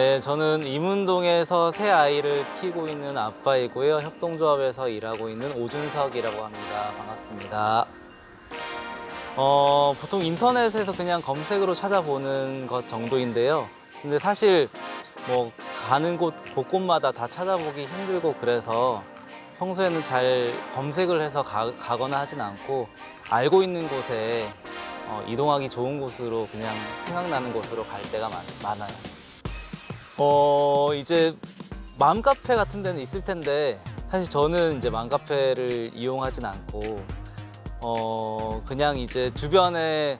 네, 저는 이문동에서 새 아이를 키우고 있는 아빠이고요. 협동조합에서 일하고 있는 오준석이라고 합니다. 반갑습니다. 어, 보통 인터넷에서 그냥 검색으로 찾아보는 것 정도인데요. 근데 사실 뭐 가는 곳 곳곳마다 다 찾아보기 힘들고 그래서 평소에는 잘 검색을 해서 가, 가거나 하진 않고 알고 있는 곳에 어, 이동하기 좋은 곳으로 그냥 생각나는 곳으로 갈 때가 많, 많아요. 어 이제 맘카페 같은 데는 있을 텐데 사실 저는 이제 맘카페를 이용하진 않고 어 그냥 이제 주변에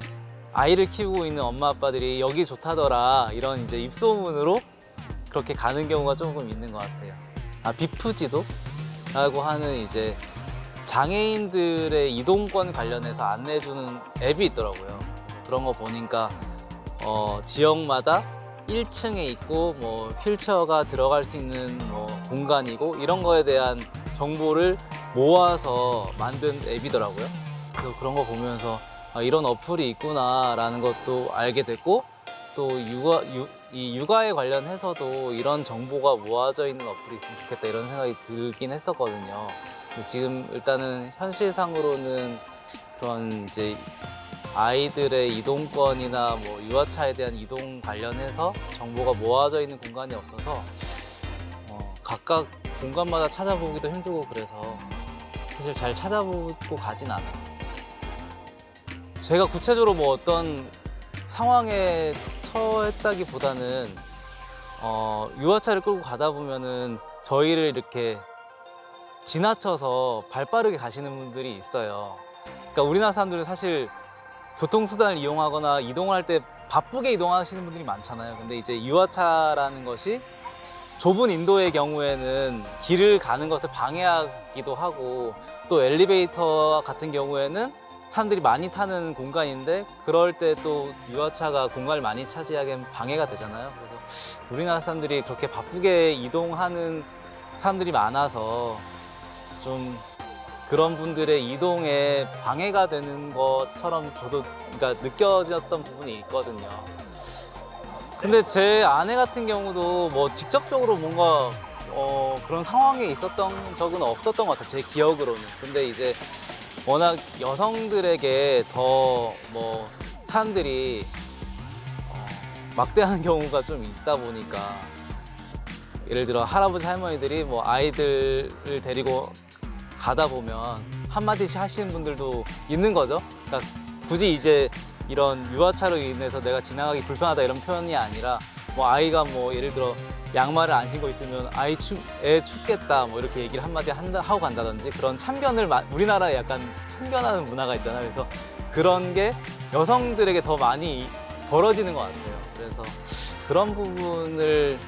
아이를 키우고 있는 엄마 아빠들이 여기 좋다더라 이런 이제 입소문으로 그렇게 가는 경우가 조금 있는 것 같아요. 아 비프지도라고 하는 이제 장애인들의 이동권 관련해서 안내해주는 앱이 있더라고요. 그런 거 보니까 어, 지역마다 1층에 있고 뭐 휠체어가 들어갈 수 있는 뭐 공간이고 이런 거에 대한 정보를 모아서 만든 앱이더라고요. 그래서 그런 거 보면서 아, 이런 어플이 있구나라는 것도 알게 됐고 또 육아 유, 이 육아에 관련해서도 이런 정보가 모아져 있는 어플이 있으면 좋겠다 이런 생각이 들긴 했었거든요. 근데 지금 일단은 현실상으로는 그런 이제 아이들의 이동권이나 뭐 유아차에 대한 이동 관련해서 정보가 모아져 있는 공간이 없어서 어, 각각 공간마다 찾아보기도 힘들고 그래서 사실 잘 찾아보고 가진 않아요. 제가 구체적으로 뭐 어떤 상황에 처했다기보다는 어, 유아차를 끌고 가다 보면은 저희를 이렇게 지나쳐서 발 빠르게 가시는 분들이 있어요. 그러니까 우리나라 사람들은 사실 교통수단을 이용하거나 이동할 때 바쁘게 이동하시는 분들이 많잖아요. 근데 이제 유아차라는 것이 좁은 인도의 경우에는 길을 가는 것을 방해하기도 하고 또 엘리베이터 같은 경우에는 사람들이 많이 타는 공간인데 그럴 때 또 유아차가 공간을 많이 차지하기엔 방해가 되잖아요. 그래서 우리나라 사람들이 그렇게 바쁘게 이동하는 사람들이 많아서 좀 그런 분들의 이동에 방해가 되는 것처럼 저도 그러니까 느껴졌던 부분이 있거든요. 근데 제 아내 같은 경우도 뭐 직접적으로 뭔가 어, 그런 상황에 있었던 적은 없었던 것 같아요. 제 기억으로는. 근데 이제 워낙 여성들에게 더 뭐 사람들이 어, 막대하는 경우가 좀 있다 보니까 예를 들어 할아버지 할머니들이 뭐 아이들을 데리고 가다 보면 한마디씩 하시는 분들도 있는 거죠. 그러니까 굳이 이제 이런 유아차로 인해서 내가 지나가기 불편하다 이런 표현이 아니라 뭐 아이가 뭐 예를 들어 양말을 안 신고 있으면 아이 추, 애 춥겠다 뭐 이렇게 얘기를 한마디 한다, 하고 간다든지 그런 참견을 마- 우리나라에 약간 참견하는 문화가 있잖아요. 그래서 그런 게 여성들에게 더 많이 벌어지는 것 같아요. 그래서 그런 부분을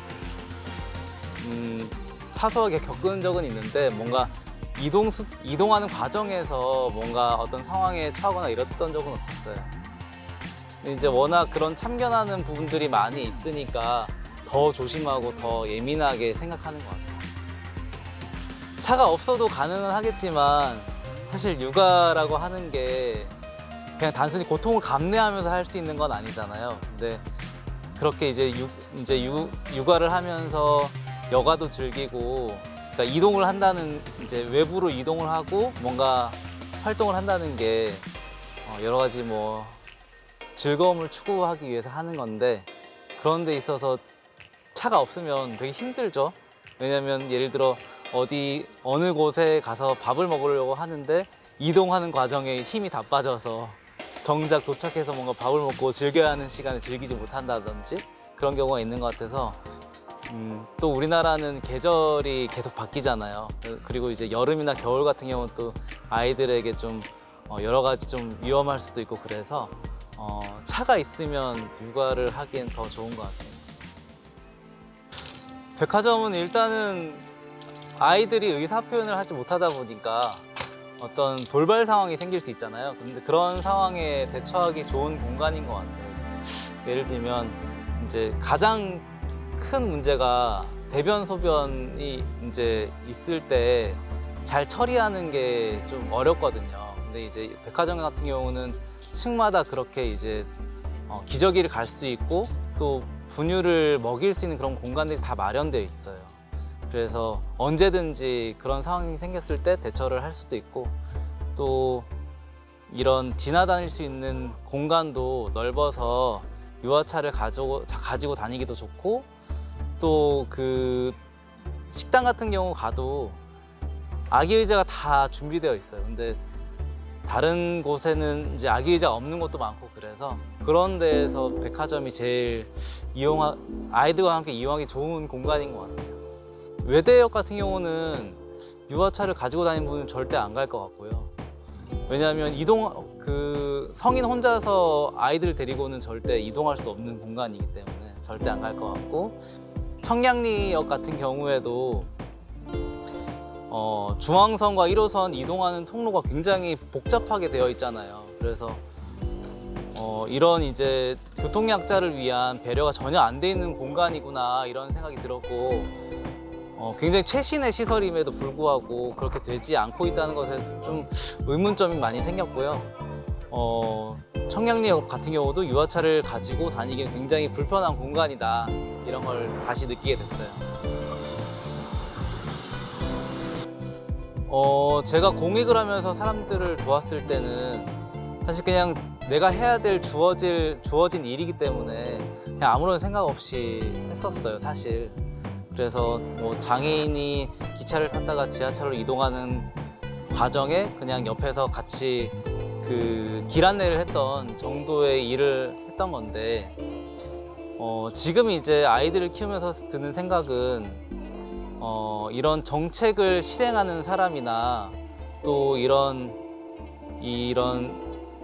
음, 사소하게 겪은 적은 있는데 뭔가 이동 수, 이동하는 과정에서 뭔가 어떤 상황에 처하거나 이랬던 적은 없었어요. 이제 워낙 그런 참견하는 부분들이 많이 있으니까 더 조심하고 더 예민하게 생각하는 것 같아요. 차가 없어도 가능은 하겠지만 사실 육아라고 하는 게 그냥 단순히 고통을 감내하면서 할 수 있는 건 아니잖아요. 근데 그렇게 이제 육, 이제 유, 육아를 하면서 여가도 즐기고 그러니까 이동을 한다는 이제 외부로 이동을 하고 뭔가 활동을 한다는 게 어, 여러 가지 뭐 즐거움을 추구하기 위해서 하는 건데 그런 데 있어서 차가 없으면 되게 힘들죠. 왜냐면 예를 들어 어디 어느 곳에 가서 밥을 먹으려고 하는데 이동하는 과정에 힘이 다 빠져서 정작 도착해서 뭔가 밥을 먹고 즐겨야 하는 시간을 즐기지 못한다든지 그런 경우가 있는 것 같아서 음, 또 우리나라는 계절이 계속 바뀌잖아요. 그리고 이제 여름이나 겨울 같은 경우는 또 아이들에게 좀 어, 여러 가지 좀 위험할 수도 있고 그래서 어, 차가 있으면 육아를 하기엔 더 좋은 것 같아요. 백화점은 일단은 아이들이 의사 표현을 하지 못하다 보니까 어떤 돌발 상황이 생길 수 있잖아요. 근데 그런 상황에 대처하기 좋은 공간인 것 같아요. 예를 들면 이제 가장 큰 문제가 대변 소변이 이제 있을 때 잘 처리하는 게 좀 어렵거든요. 근데 이제 백화점 같은 경우는 층마다 그렇게 이제 어, 기저귀를 갈 수 있고 또 분유를 먹일 수 있는 그런 공간들이 다 마련되어 있어요. 그래서 언제든지 그런 상황이 생겼을 때 대처를 할 수도 있고 또 이런 지나다닐 수 있는 공간도 넓어서 유아차를 가지고, 자- 가지고 다니기도 좋고 또 그 식당 같은 경우 가도 아기 의자가 다 준비되어 있어요. 근데 다른 곳에는 이제 아기 의자 없는 곳도 많고 그래서 그런 데에서 백화점이 제일 이용하 아이들과 함께 이용하기 좋은 공간인 것 같아요. 외대역 같은 경우는 유아차를 가지고 다니는 분은 절대 안 갈 것 같고요. 왜냐하면 이동 그 성인 혼자서 아이들 데리고는 절대 이동할 수 없는 공간이기 때문에 절대 안 갈 것 같고 청량리역 같은 경우에도 어, 중앙선과 1호선 이동하는 통로가 굉장히 복잡하게 되어 있잖아요. 그래서 어, 이런 이제 교통약자를 위한 배려가 전혀 안 돼 있는 공간이구나 이런 생각이 들었고 어, 굉장히 최신의 시설임에도 불구하고 그렇게 되지 않고 있다는 것에 좀 의문점이 많이 생겼고요. 어, 청량리역 같은 경우도 유아차를 가지고 다니기엔 굉장히 불편한 공간이다 이런 걸 다시 느끼게 됐어요. 어, 제가 공익을 하면서 사람들을 도왔을 때는 사실 그냥 내가 해야 될 주어질, 주어진 일이기 때문에 그냥 아무런 생각 없이 했었어요, 사실. 그래서 뭐 장애인이 기차를 탔다가 지하철로 이동하는 과정에 그냥 옆에서 같이 그 길 안내를 했던 정도의 일을 했던 건데 어, 지금 이제 아이들을 키우면서 드는 생각은 어, 이런 정책을 실행하는 사람이나 또 이런 이런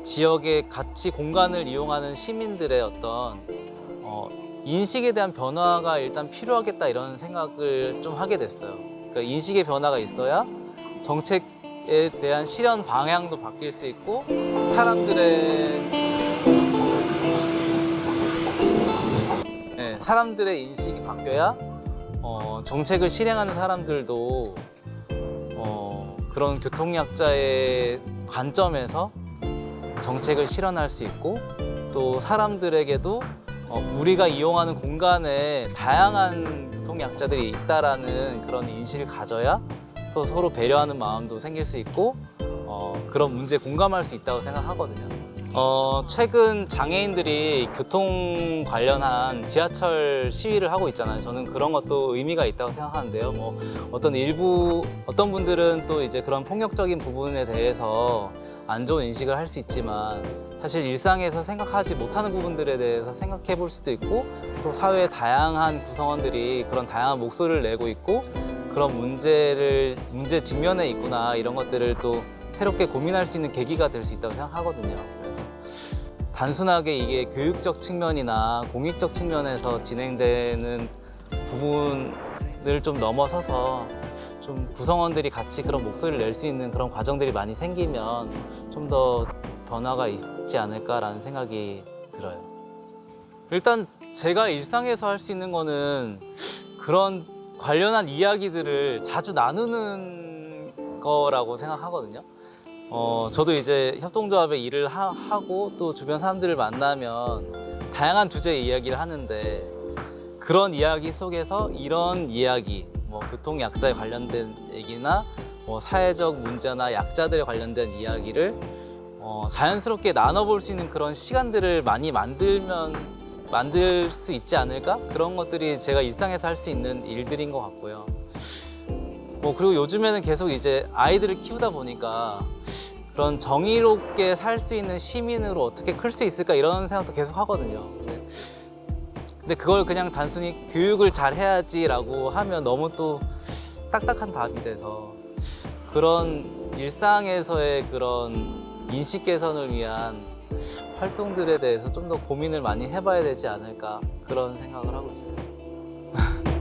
지역의 가치 공간을 이용하는 시민들의 어떤 어, 인식에 대한 변화가 일단 필요하겠다 이런 생각을 좀 하게 됐어요. 그러니까 인식의 변화가 있어야 정책에 대한 실현 방향도 바뀔 수 있고 사람들의 사람들의 인식이 바뀌어야 어, 정책을 실행하는 사람들도 어, 그런 교통약자의 관점에서 정책을 실현할 수 있고 또 사람들에게도 어, 우리가 이용하는 공간에 다양한 교통약자들이 있다라는 그런 인식을 가져야 서- 서로 배려하는 마음도 생길 수 있고 어, 그런 문제에 공감할 수 있다고 생각하거든요. 어, 최근 장애인들이 교통 관련한 지하철 시위를 하고 있잖아요. 저는 그런 것도 의미가 있다고 생각하는데요. 뭐 어떤 일부 어떤 분들은 또 이제 그런 폭력적인 부분에 대해서 안 좋은 인식을 할 수 있지만 사실 일상에서 생각하지 못하는 부분들에 대해서 생각해 볼 수도 있고 또 사회의 다양한 구성원들이 그런 다양한 목소리를 내고 있고 그런 문제를 문제 직면에 있구나 이런 것들을 또 새롭게 고민할 수 있는 계기가 될 수 있다고 생각하거든요. 단순하게 이게 교육적 측면이나 공익적 측면에서 진행되는 부분을 좀 넘어서서 좀 구성원들이 같이 그런 목소리를 낼 수 있는 그런 과정들이 많이 생기면 좀 더 변화가 있지 않을까라는 생각이 들어요. 일단 제가 일상에서 할 수 있는 거는 그런 관련한 이야기들을 자주 나누는 거라고 생각하거든요. 어, 저도 이제 협동조합에 일을 하, 고 또 주변 사람들을 만나면 다양한 주제의 이야기를 하는데 그런 이야기 속에서 이런 이야기, 뭐 교통 약자에 관련된 얘기나 뭐 사회적 문제나 약자들에 관련된 이야기를 어, 자연스럽게 나눠볼 수 있는 그런 시간들을 많이 만들면 만들 수 있지 않을까? 그런 것들이 제가 일상에서 할 수 있는 일들인 것 같고요. 뭐 그리고 요즘에는 계속 이제 아이들을 키우다 보니까 그런 정의롭게 살 수 있는 시민으로 어떻게 클 수 있을까 이런 생각도 계속 하거든요. 근데 그걸 그냥 단순히 교육을 잘 해야지라고 하면 너무 또 딱딱한 답이 돼서 그런 일상에서의 그런 인식 개선을 위한 활동들에 대해서 좀 더 고민을 많이 해봐야 되지 않을까 그런 생각을 하고 있어요.